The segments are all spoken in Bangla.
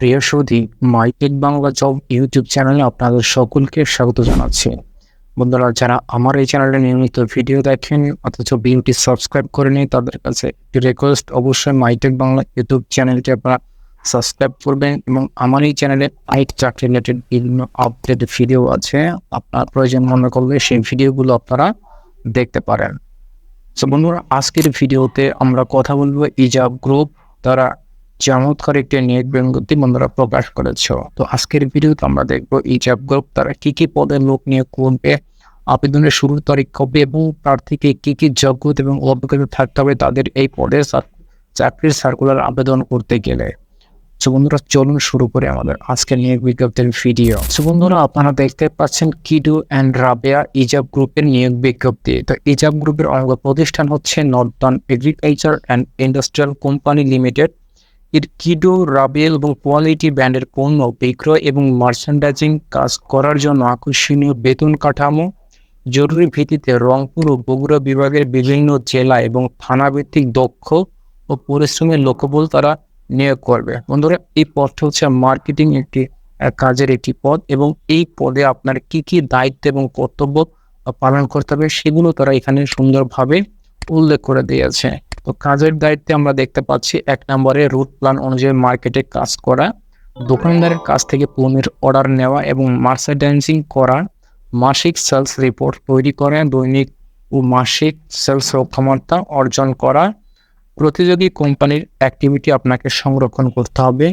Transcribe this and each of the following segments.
প্রিয় Saudi MyTech Bangla job YouTube চ্যানেলে আপনাদের সকলকে স্বাগত জানাচ্ছি। বন্ধুরা, যারা আমার এই চ্যানেলে নিয়মিত ভিডিও দেখেন, অথচ ভিডিওটি সাবস্ক্রাইব করে নেই, তাদের কাছে একটি রিকোয়েস্ট অবশ্যই মাইটেক বাংলা ইউটিউব চ্যানেলটি আপনারা সাবস্ক্রাইব করবেন এবং আমার এই চ্যানেলে আইট চাকরি রিলেটেড বিভিন্ন আপডেট ভিডিও আছে, আপনার প্রয়োজন মনে করলে সেই ভিডিওগুলো আপনারা দেখতে পারেন। তো বন্ধুরা, আজকের ভিডিওতে আমরা কথা বলব ইজাব গ্রুপ তারা চমৎকার একটি নিয়োগ বিজ্ঞপ্তি বন্ধুরা প্রকাশ করেছে। তো আজকের ভিডিওতে আমরা দেখব ইজাব গ্রুপ তারা কি কি পদে লোক নিয়োগ করবে, আবেদনের শুরুর তারিখ কবে এবং প্রার্থীকে কি কি যোগ্যতা এবং অভিজ্ঞতা থাকতে হবে তাদের এই পদে চাকরির সার্কুলার আবেদন করতে গেলে। সো বন্ধুরা চলুন শুরু করে আমাদের আজকের নিয়োগ বিজ্ঞপ্তির ভিডিও। সো বন্ধুরা আপনারা দেখতে পাচ্ছেন কিডু অ্যান্ড রাবেয়া ইজাব গ্রুপের নিয়োগ বিজ্ঞপ্তি। তো ইজাব গ্রুপের অঙ্গ প্রতিষ্ঠান হচ্ছে Northern Agriculture and Industrial Company Limited. এর কিডো, রাবেল এবং কোয়ালিটি ব্র্যান্ডের পণ্য, বিক্রয় এবং মার্চেন্ডাইজিং কাজ করার জন্য আকর্ষণীয় বেতন কাঠামো, জরুরি ভিত্তিতে রংপুর ও বগুড়া বিভাগের বিভিন্ন জেলা এবং থানাভিত্তিক দক্ষ ও পরিশ্রমের লক্ষ্যবল তারা নিয়োগ করবে। বন্ধুরা, এই পদটা হচ্ছে মার্কেটিং একটি কাজের একটি পদ এবং এই পদে আপনার কি কি দায়িত্ব এবং কর্তব্য পালন করতে হবে সেগুলো তারা এখানে সুন্দরভাবে উল্লেখ করে দিয়েছে। তো কাজের দায়িত্বে আমরা দেখতে পাচ্ছি এক নম্বরে রুট প্ল্যান অনুযায়ী মার্কেটে কাজ করা, দোকানদারের কাছ থেকে পণ্যের অর্ডার নেওয়া এবং মার্চেন্ডাইজিং করা, মাসিক সেলস রিপোর্ট তৈরি করা, দৈনিক ও মাসিক সেলস লক্ষ্যমাত্রা অর্জন করা, প্রতিযোগী কোম্পানির অ্যাক্টিভিটি আপনাকে সংরক্ষণ করতে হবে।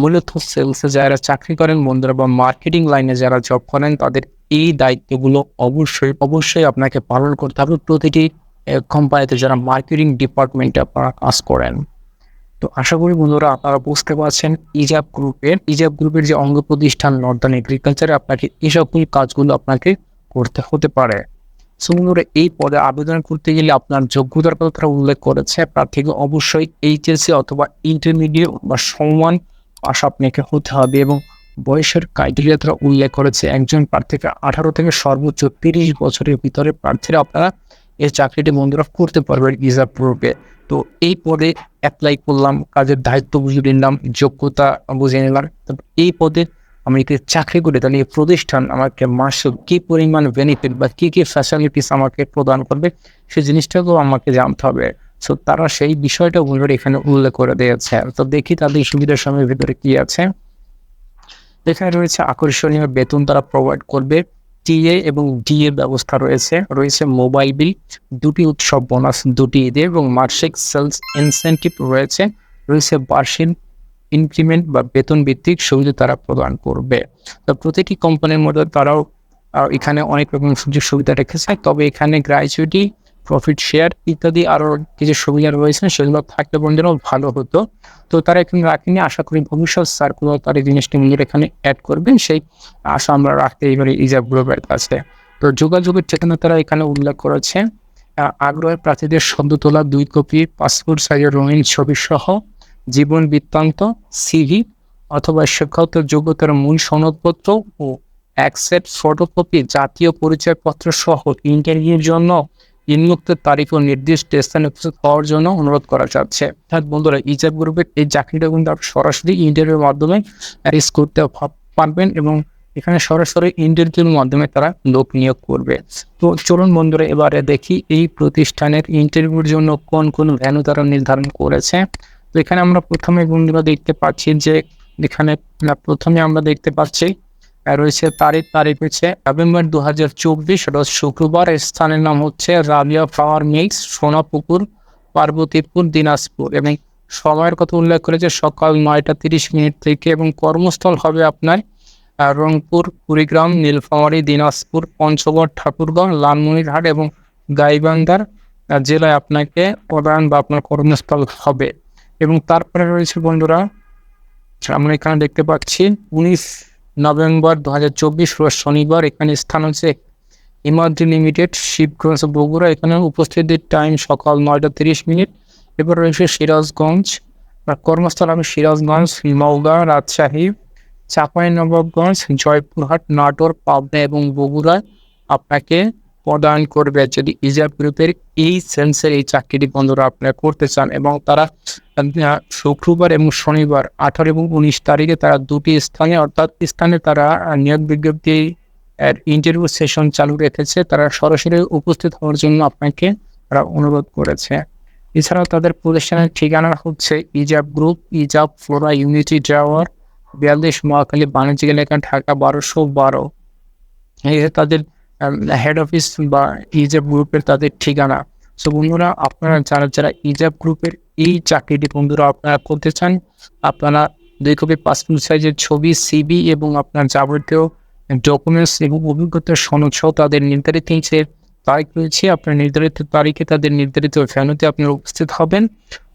মূলত সেলসে যারা চাকরি করেন, বন্ধুরা বা মার্কেটিং লাইনে যারা জব করেন, তাদের এই দায়িত্বগুলো অবশ্যই অবশ্যই আপনাকে পালন করতে হবে। প্রতিটি কোম্পানিতে যারা মার্কেটিং ডিপার্টমেন্টে আপনারা কাজ করেন। তো আশা করি বন্ধুরা আপনারা বুঝতে পারছেন ইজাব গ্রুপের ইজাব গ্রুপের যে অঙ্গ প্রতিষ্ঠান নর্দার্ন এগ্রিকালচারে আপনাকে এই কাজগুলো আপনাকে করতে হতে পারে। সো বন্ধুরা, এই পদে আবেদন করতে গেলে আপনার যোগ্যতার কথা তারা উল্লেখ করেছে। প্রার্থীকে অবশ্যই এইচএসসি অথবা ইন্টারমিডিয়েট বা সমান পাশ আপনাকে হতে হবে এবং বয়সের ক্রাইটেরিয়া তারা উল্লেখ করেছে। একজন প্রার্থীকে আঠারো থেকে সর্বোচ্চ তিরিশ বছরের ভিতরে প্রার্থীরা আপনারা এই চাকরিটি বন্ধুরা করতে পারবেন ইজাব গ্রুপে তো এই পদে অ্যাপ্লাই করলাম, কাজের দায়িত্ব বুঝিয়ে নিলাম, যোগ্যতা বুঝিয়ে নিলাম। এই পদে আমি যদি চাকরি করি, তাহলে এই প্রতিষ্ঠান আমাকে মাসে কি পরিমাণ বেনিফিট বা কি কি ফ্যাসিলিটিস আমাকে প্রদান করবে, সেই জিনিসটাকেও আমাকে জানতে হবে। সো তারা সেই বিষয়টা বন্ধুরা এখানে উল্লেখ করে দিয়েছে। তো দেখি তাদের সুবিধার সময়ের ভিতরে কী আছে। এখানে রয়েছে আকর্ষণীয় বেতন তারা প্রোভাইড করবে। টিএ এবং ডিএ ব্যবস্থা রয়েছে। রয়েছে মোবাইল বিল, দুটি উৎসব বোনাস দুটি ঈদে এবং মাসিক সেলস ইনসেন্টিভ রয়েছে। রয়েছে বার্ষিক ইনক্রিমেন্ট বা বেতন ভিত্তিক সুবিধা তারা প্রদান করবে। তো প্রতিটি কোম্পানির মধ্যে তারাও এখানে অনেক রকম সুযোগ সুবিধা রেখেছে। তবে এখানে গ্র্যাচুইটি প্রফিট শেয়ার ইত্যাদি আরও কিছু সুবিধা রয়েছে, সেগুলো থাকলে বন্ধুরাও ভালো হতো। তো তারা এখানে রাখেনি আশা করি ভবিষ্যৎ সার্কুলার তার এই জিনিসটি নিজের এখানে অ্যাড করবেন, সেই আশা আমরা রাখতে এবারে ইজাব গ্রুপের কাছে। তো যোগাযোগের ঠিকানা তারা এখানে উল্লেখ করেছে আগ্রহের প্রার্থীদের সদ্য তোলা দুই কপি পাসপোর্ট সাইজের রঙিন ছবি সহ জীবন বৃত্তান্ত সিভি অথবা শিক্ষাগত যোগ্যতার মূল সনদপত্র ও এক সেট ফটোকপি জাতীয় পরিচয়পত্র সহ ইন্টারভিউর জন্য নিম্নোক্ত তারিখ ও নির্দিষ্ট স্থানে উপস্থিত হওয়ার জন্য অনুরোধ করা যাচ্ছে। অর্থাৎ বন্ধুরা ইজাব গ্রুপের এই চাকরিটা কিন্তু আপনি সরাসরি ইন্টারভিউর মাধ্যমে অ্যারেজ করতে পারবেন এবং এখানে সরাসরি ইন্টারভিউর মাধ্যমে তারা লোক নিয়োগ করবে। তো চলুন বন্ধুরা, এবারে দেখি এই প্রতিষ্ঠানের ইন্টারভিউর জন্য কোন কোন ভ্যালু তারা নির্ধারণ করেছে। তো এখানে আমরা প্রথমে বন্ধুরা দেখতে পাচ্ছি যে, এখানে প্রথমে আমরা দেখতে পাচ্ছি রয়েছে তারিখ তারিখ হচ্ছে নভেম্বর দু হাজার চব্বিশ শুক্রবার। স্থানের নাম হচ্ছে রাবিয়া পাওয়ার মিক্স সোনাপুকুর, পার্বতীপুর, দিনাজপুর। এবং সময়ের কথা উল্লেখ করেছে সকাল নয়টা তিরিশ মিনিট থেকে এবং কর্মস্থল হবে আপনার রংপুর, কুড়িগ্রাম, নীলফামারী, দিনাজপুর, পঞ্চগড়, ঠাকুরগাঁও, লালমনিরহাট এবং গাইবান্ধার জেলায় আপনাকে প্রদান বা আপনার কর্মস্থল হবে। এবং তারপরে রয়েছে বন্ধুরা, আমরা এখানে দেখতে পাচ্ছি উনিশ নভেম্বর দু হাজার চব্বিশ শনিবার এখানে স্থান হচ্ছে ইমার্জি লিমিটেড, শিবগঞ্জ, বগুড়া। এখানে উপস্থিতির টাইম সকাল নয়টা তিরিশ মিনিট। এবার রয়েছে সিরাজগঞ্জ। কর্মস্থল আমি সিরাজগঞ্জ, নওগাঁ, রাজশাহী চাঁপাই নবাবগঞ্জ জয়পুরহাট, নাটোর, পাবনা এবং বগুড়ায় আপনাকে প্রদান করবে যদি ইজাব গ্রুপের এই সেন্সের এই চাকরিটি বন্ধুরা আপনারা করতে চান এবং তারা শুক্রবার এবং শনিবার আঠারো এবং উনিশ তারিখে তারা দুটি স্থানে, অর্থাৎ স্থানে তারা নিয়োগ বিজ্ঞপ্তি ইন্টারভিউ সেশন চালু রেখেছে। তারা সরাসরি উপস্থিত হওয়ার জন্য আপনাকে তারা অনুরোধ করেছে। এছাড়াও তাদের প্রতিষ্ঠানের ঠিকানা হচ্ছে Ijab group Ijab Flora Unity Tower, বিয়াল্লিশ মহাখালী বাণিজ্যিক এলাকা, ঢাকা বারোশো বারো। তাদের হেড অফিস বা ইজাব গ্রুপের তাদের ঠিকানা। সো বন্ধুরা, আপনারা যারা যারা ইজাব গ্রুপের এই চাকরিটি বন্ধুরা আপনারা করতে চান, আপনারা দুই কপি পাসপোর্ট সাইজের ছবি সিবি এবং আপনার যাবতীয় ডকুমেন্টস এবং অভিজ্ঞতার সনদ সহ তাদের নির্ধারিত যে তারিখ রয়েছে আপনার নির্ধারিত তারিখে তাদের নির্ধারিত ভ্যানুতে আপনারা উপস্থিত হবেন।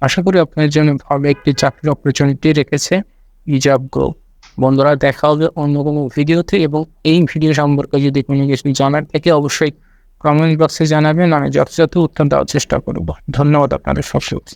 আশা করি আপনার জন্য ভালো একটি চাকরির অপরচুনিটি রেখেছে ইজাব গ্রুপ বন্ধুরা, দেখা হবে অন্য কোনো ভিডিওতে এবং এই ভিডিও সম্পর্কে যদি কোনো কিছু জানার থাকে, অবশ্যই কমেন্ট বক্সে জানাবেন। আমি যথাযথ উত্তর দেওয়ার চেষ্টা করব। ধন্যবাদ আপনাদের সবসময়